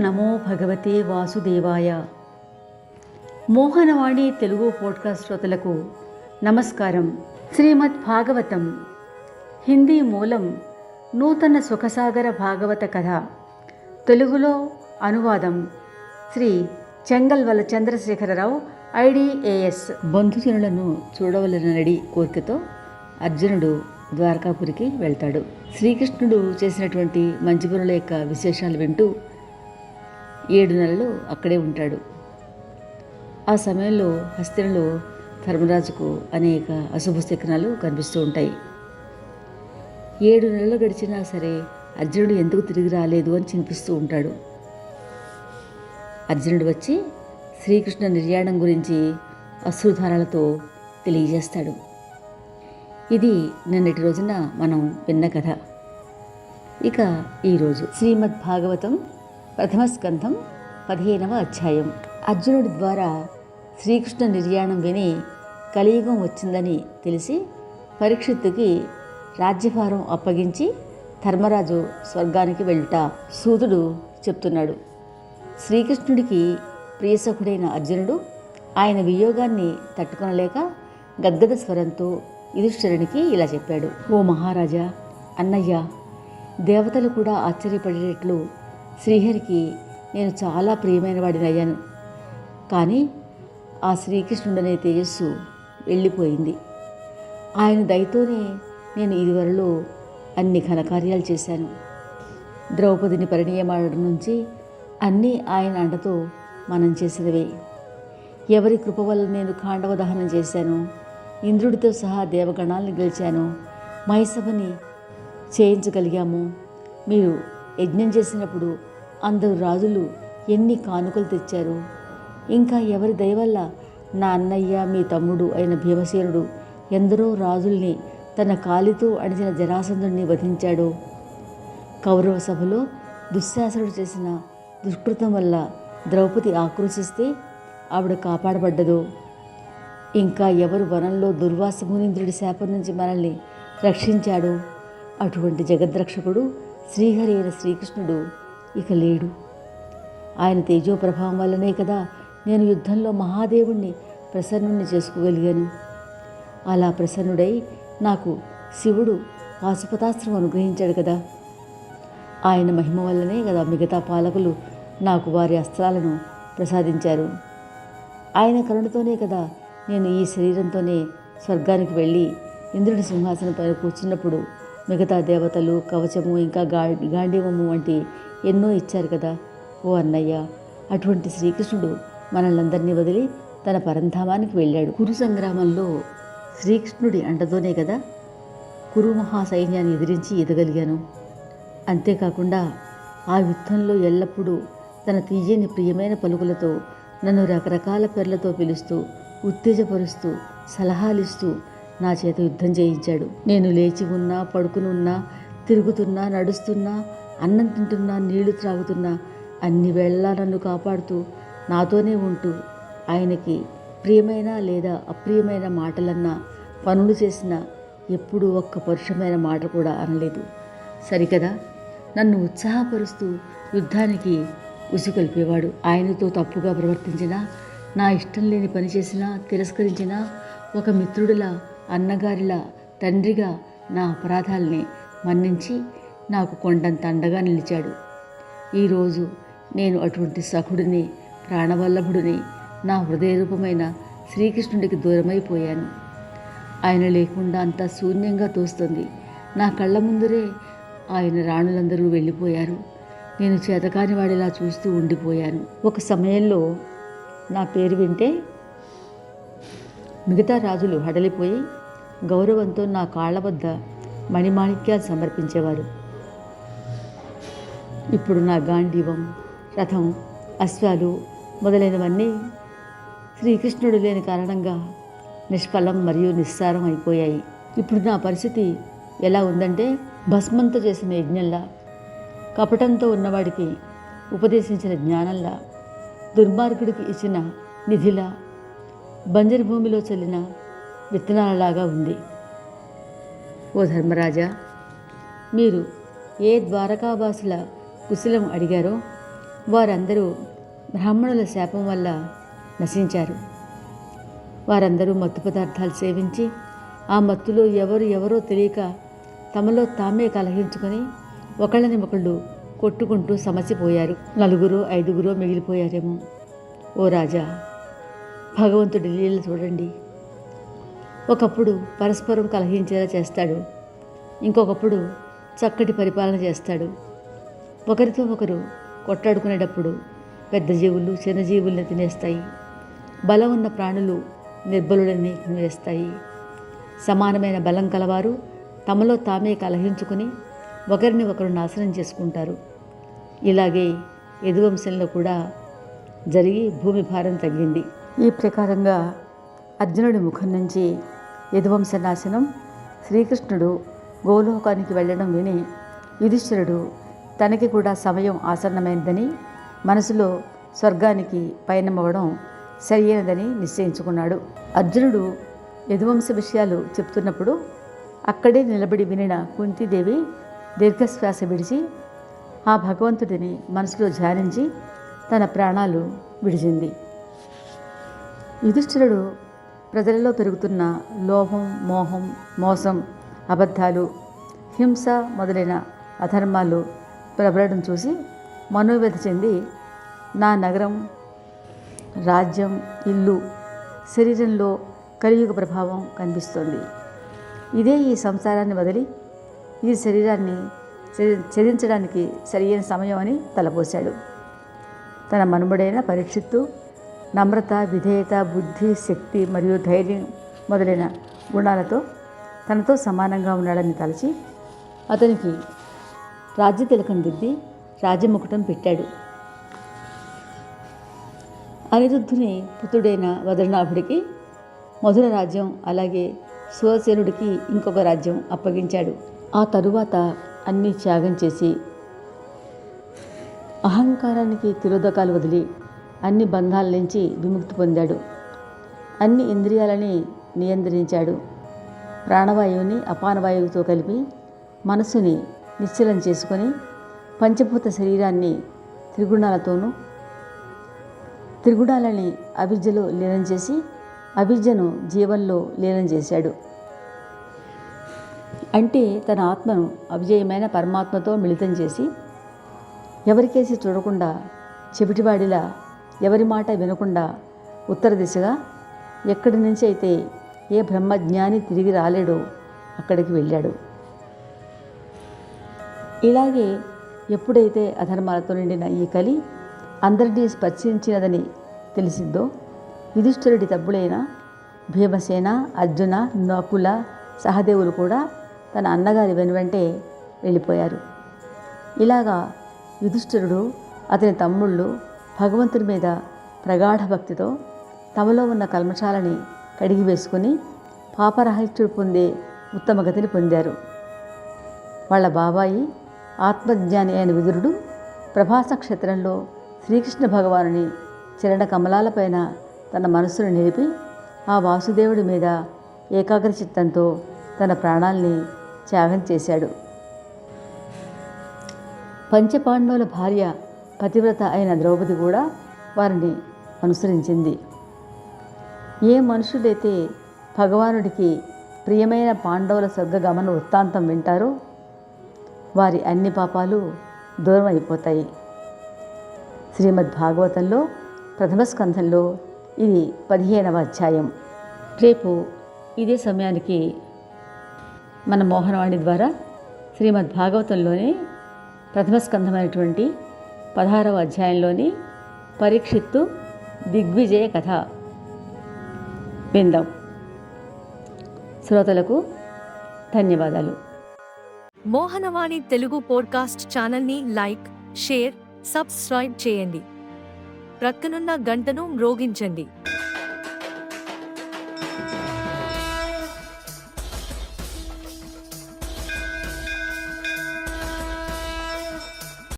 నమో భగవతే వాసుదేవాయ. మోహనవాణి తెలుగు పోడ్కాస్ట్ శ్రోతలకు నమస్కారం. శ్రీమద్ భాగవతం హిందీ మూలం నూతన సుఖసాగర భాగవత కథ. తెలుగులో అనువాదం శ్రీ చెంగల్వల చంద్రశేఖరరావు ఐడిఏఎస్. బంధుజనులను చూడవలనడి కోరికతో అర్జునుడు ద్వారకాపురికి వెళ్తాడు. శ్రీకృష్ణుడు చేసినటువంటి మంచి పనుల యొక్క విశేషాలు వింటూ ఏడు నెలలు అక్కడే ఉంటాడు. ఆ సమయంలో హస్తినలో ధర్మరాజుకు అనేక అశుభ శకనాలు కనిపిస్తూ ఉంటాయి. ఏడు నెలలు గడిచినా సరే అర్జునుడు ఎందుకు తిరిగి రాలేదు అని చింతిస్తూ ఉంటాడు. అర్జునుడు వచ్చి శ్రీకృష్ణ నిర్యాణం గురించి అశ్రుధారాలతో తెలియజేస్తాడు. ఇది నిన్నటి రోజున మనం విన్న కథ. ఇక ఈరోజు శ్రీమద్ భాగవతం ప్రథమ స్కంధం పదిహేనవ అధ్యాయం. అర్జునుడి ద్వారా శ్రీకృష్ణ నిర్యాణం విని కలియుగం వచ్చిందని తెలిసి పరీక్షిత్తుకి రాజ్యభారం అప్పగించి ధర్మరాజు స్వర్గానికి వెళ్ళుట. సూతుడు చెప్తున్నాడు శ్రీకృష్ణుడికి ప్రియసఖుడైన అర్జునుడు ఆయన వియోగాన్ని తట్టుకొనలేక గద్గద స్వరంతో యుధిష్ఠిరునికి ఇలా చెప్పాడు. ఓ మహారాజా అన్నయ్య దేవతలు కూడా ఆశ్చర్యపడేటట్లు శ్రీహరికి నేను చాలా ప్రియమైన వాడినయ్యాను కానీ ఆ శ్రీకృష్ణుడనే తేజస్సు వెళ్ళిపోయింది. ఆయన దయతోనే నేను ఇదివరలో అన్ని ఘనకార్యాలు చేశాను. ద్రౌపదిని పరిణయమాడడం నుంచి అన్నీ ఆయన అండతో మనం చేసినవే. ఎవరి కృప వల్ల నేను ఖాండవ దహనం చేశాను ఇంద్రుడితో సహా దేవగణాలను గెలిచాను మైసభని చేయించగలిగాము మీరు యజ్ఞం చేసినప్పుడు అందరు రాజులు ఎన్ని కానుకలు తెచ్చారు? ఇంకా ఎవరి దయవల్ల నా అన్నయ్య మీ తమ్ముడు అయిన భీమసేనుడు ఎందరో రాజుల్ని తన కాలితో అడిచిన జరాసంధుడిని వధించాడు? కౌరవ సభలో దుశ్శాసనుడు చేసిన దుష్కృతం వల్ల ద్రౌపది ఆక్రోశిస్తే ఆవిడ కాపాడబడ్డదు? ఇంకా ఎవరు వనంలో దుర్వాస మునీంద్రుడి శాపం నుంచి మనల్ని రక్షించాడు? అటువంటి జగద్రక్షకుడు శ్రీహరి అయిన శ్రీకృష్ణుడు ఇక లేడు. ఆయన తేజో ప్రభావం వల్లనే కదా నేను యుద్ధంలో మహాదేవుణ్ణి ప్రసన్నుణ్ణి చేసుకోగలిగాను. అలా ప్రసన్నుడై నాకు శివుడు పాశుపతాస్త్రం అనుగ్రహించాడు కదా. ఆయన మహిమ వల్లనే కదా మిగతా పాలకులు నాకు వారి అస్త్రాలను ప్రసాదించారు. ఆయన కరుణతోనే కదా నేను ఈ శరీరంతోనే స్వర్గానికి వెళ్ళి ఇంద్రుడి సింహాసనం పైన కూర్చున్నప్పుడు మిగతా దేవతలు కవచము ఇంకా గా గాంధీవము వంటి ఎన్నో ఇచ్చారు కదా. ఓ అన్నయ్య అటువంటి శ్రీకృష్ణుడు మనల్నందరినీ వదిలి తన పరంధామానికి వెళ్ళాడు. కురు సంగ్రామంలో శ్రీకృష్ణుడి అండతోనే కదా కురు మహాసైన్యాన్ని ఎదిరించి ఎదగలిగాను. అంతేకాకుండా ఆ యుద్ధంలో ఎల్లప్పుడూ తన తీయని ప్రియమైన పలుకులతో నన్ను రకరకాల పేర్లతో పిలుస్తూ ఉత్తేజపరుస్తూ సలహాలిస్తూ నా చేత యుద్ధం చేయించాడు. నేను లేచి ఉన్నా పడుకుని ఉన్నా తిరుగుతున్నా నడుస్తున్నా అన్నం తింటున్నా నీళ్ళు త్రాగుతున్నా అన్ని వేళలా నన్ను కాపాడుతూ నాతోనే ఉంటూ ఆయనకి ప్రియమైన లేదా అప్రియమైన మాటలన్నా పనులు చేసినా ఎప్పుడూ ఒక్క పరుషమైన మాట కూడా అనలేదు. సరికదా? నన్ను ఉత్సాహపరుస్తూ యుద్ధానికి ఉసుకొల్పేవాడు ఆయనతో తప్పుగా ప్రవర్తించినా నా ఇష్టం లేని పని చేసినా తిరస్కరించినా ఒక మిత్రుడిలా అన్నగారిలా తండ్రిగా నా అపరాధాల్ని మన్నించి నాకు కొండంత అండగా నిలిచాడు. ఈరోజు నేను అటువంటి సఖుడిని ప్రాణవల్లభుడిని నా హృదయరూపమైన శ్రీకృష్ణుడికి దూరమైపోయాను. ఆయన లేకుండా అంతా శూన్యంగా తోస్తుంది. నా కళ్ళ ముందరే ఆయన రాణులందరూ వెళ్ళిపోయారు. నేను చేతకాని వాడిలా చూస్తూ ఉండిపోయాను. ఒక సమయంలో నా పేరు వింటే మిగతా రాజులు హడలిపోయి గౌరవంతో నా కాళ్ళ వద్ద మణిమాణిక్యాలు సమర్పించేవారు. ఇప్పుడు నా గాంధీవం రథం అశ్వాలు మొదలైనవన్నీ శ్రీకృష్ణుడు లేని కారణంగా నిష్ఫలం మరియు నిస్సారం అయిపోయాయి. ఇప్పుడు నా పరిస్థితి ఎలా ఉందంటే భస్మంతో చేసిన యజ్ఞంలా కపటంతో ఉన్నవాడికి ఉపదేశించిన జ్ఞానంలా దుర్మార్గుడికి ఇచ్చిన నిధిలా బంజరు భూమిలో చల్లిన విత్తనాలలాగా ఉంది. ఓ ధర్మరాజా మీరు ఏ ద్వారకావాసుల కుశలం అడిగారో వారందరూ బ్రాహ్మణుల శాపం వల్ల నశించారు. వారందరూ మత్తు పదార్థాలు సేవించి ఆ మత్తులో ఎవరు ఎవరో తెలియక తమలో తామే కలహించుకొని ఒకళ్ళని ఒకళ్ళు కొట్టుకుంటూ సమసిపోయారు. నలుగురు ఐదుగురో మిగిలిపోయారేమో. ఓ రాజా భగవంతుడి లీల చూడండి. ఒకప్పుడు పరస్పరం కలహించేలా చేస్తాడు. ఇంకొకప్పుడు చక్కటి పరిపాలన చేస్తాడు. ఒకరితో ఒకరు కొట్టాడుకునేటప్పుడు పెద్ద జీవులు చిన్న జీవుల్ని తినేస్తాయి. బలం ఉన్న ప్రాణులు నిర్బలుడని వేస్తాయి. సమానమైన బలం కలవారు తమలో తామే కలహించుకుని ఒకరిని ఒకరు నాశనం చేసుకుంటారు. ఇలాగే యదువంశంలో కూడా జరిగి భూమి భారం తగ్గింది. ఈ ప్రకారంగా అర్జునుడి ముఖం నుంచి యదువంశ నాశనం శ్రీకృష్ణుడు గోలోకానికి వెళ్ళడం విని యుధిష్ఠిరుడు తనకి కూడా సమయం ఆసన్నమైందని మనసులో స్వర్గానికి పయనమవ్వడం సరియైనదని నిశ్చయించుకున్నాడు. అర్జునుడు యదువంశ విషయాలు చెప్తున్నప్పుడు అక్కడే నిలబడి వినిన కుంతీదేవి దీర్ఘశ్వాస విడిచి ఆ భగవంతుడిని మనసులో ధ్యానించి తన ప్రాణాలు విడిచింది. యుధిష్ఠిరుడు ప్రజలలో పెరుగుతున్న లోభం మోహం మోసం అబద్ధాలు హింస మొదలైన అధర్మాలు ప్రబలడం చూసి మనోవ్యత చెంది నా నగరం రాజ్యం ఇల్లు శరీరంలో కలియుగ ప్రభావం కనిపిస్తోంది. ఇదే ఈ సంసారాన్ని వదిలి ఈ శరీరాన్ని చెదించడానికి ఛేదించడానికి సరియైన సమయం అని తలపోశాడు. తన మనుమడైన పరీక్షిత్తు నమ్రత విధేయత బుద్ధి శక్తి మరియు ధైర్యం మొదలైన గుణాలతో తనతో సమానంగా ఉన్నాడని తలచి అతనికి రాజ్య తిలకం దిద్ది రాజముకుటం పెట్టాడు. అనిరుద్ధుని పుత్రుడైన వదరనాభుడికి మధుర రాజ్యం అలాగే సువసేనుడికి ఇంకొక రాజ్యం అప్పగించాడు. ఆ తరువాత అన్నీ త్యాగం చేసి అహంకారానికి తిరోధకాలు వదిలి అన్ని బంధాల నుంచి విముక్తి పొందాడు. అన్ని ఇంద్రియాలని నియంత్రించాడు. ప్రాణవాయువుని అపానవాయువుతో కలిపి మనసుని నిశ్చలం చేసుకొని పంచభూత శరీరాన్ని త్రిగుణాలతోనూ త్రిగుణాలని అవిద్యలో లీనం చేసి అవిద్యను జీవంలో లీనం చేశాడు. అంటే తన ఆత్మను అవిజయమైన పరమాత్మతో మిళితం చేసి ఎవరికేసి చూడకుండా చెవిటివాడిలా ఎవరి మాట వినకుండా ఉత్తర దిశగా ఎక్కడి నుంచి అయితే ఏ బ్రహ్మజ్ఞాని తిరిగి రాలేడో అక్కడికి వెళ్ళాడు. ఇలాగే ఎప్పుడైతే అధర్మాలతో నిండిన ఈ కలి అందరినీ స్పర్శించినదని తెలిసిందో యుధిష్ఠిరుడి తబ్బులైన భీమసేన అర్జున నకుల సహదేవులు కూడా తన అన్నగారి వెనువెంటే వెళ్ళిపోయారు. ఇలాగా యుధిష్ఠిరుడు అతని తమ్ముళ్ళు భగవంతుడి మీద ప్రగాఢ భక్తితో తమలో ఉన్న కల్మషాలని కడిగి వేసుకుని పాపరహిత్యుడు పొందే ఉత్తమ గతిని పొందారు. వాళ్ళ బాబాయి ఆత్మజ్ఞాని అయిన విదురుడు ప్రభాస క్షేత్రంలో శ్రీకృష్ణ భగవానుని చరణ కమలాలపైన తన మనస్సును నిలిపి ఆ వాసుదేవుడి మీద ఏకాగ్ర చిత్తంతో తన ప్రాణాల్ని త్యాగం చేశాడు. పంచపాండవుల భార్య పతివ్రత అయిన ద్రౌపది కూడా వారిని అనుసరించింది. ఏ మనుషుడైతే భగవానుడికి ప్రియమైన పాండవుల స్వర్గగమన వృత్తాంతం వింటారో వారి అన్ని పాపాలు దూరం అయిపోతాయి. శ్రీమద్ భాగవతంలో ప్రథమ స్కంధంలో ఇది పదిహేనవ అధ్యాయం. రేపు ఇదే సమయానికి మన మోహనవాణి ద్వారా శ్రీమద్ భాగవతంలోని ప్రథమ స్కంధమైనటువంటి పదహారవ అధ్యాయంలోని పరీక్షిత్తు దిగ్విజయ కథ. విందాం. శ్రోతలకు ధన్యవాదాలు. మోహనవాణి తెలుగు పోడ్కాస్ట్ ఛానల్ని లైక్ షేర్ సబ్స్క్రైబ్ చేయండి. ప్రక్కనున్న గంటను మ్రోగించండి.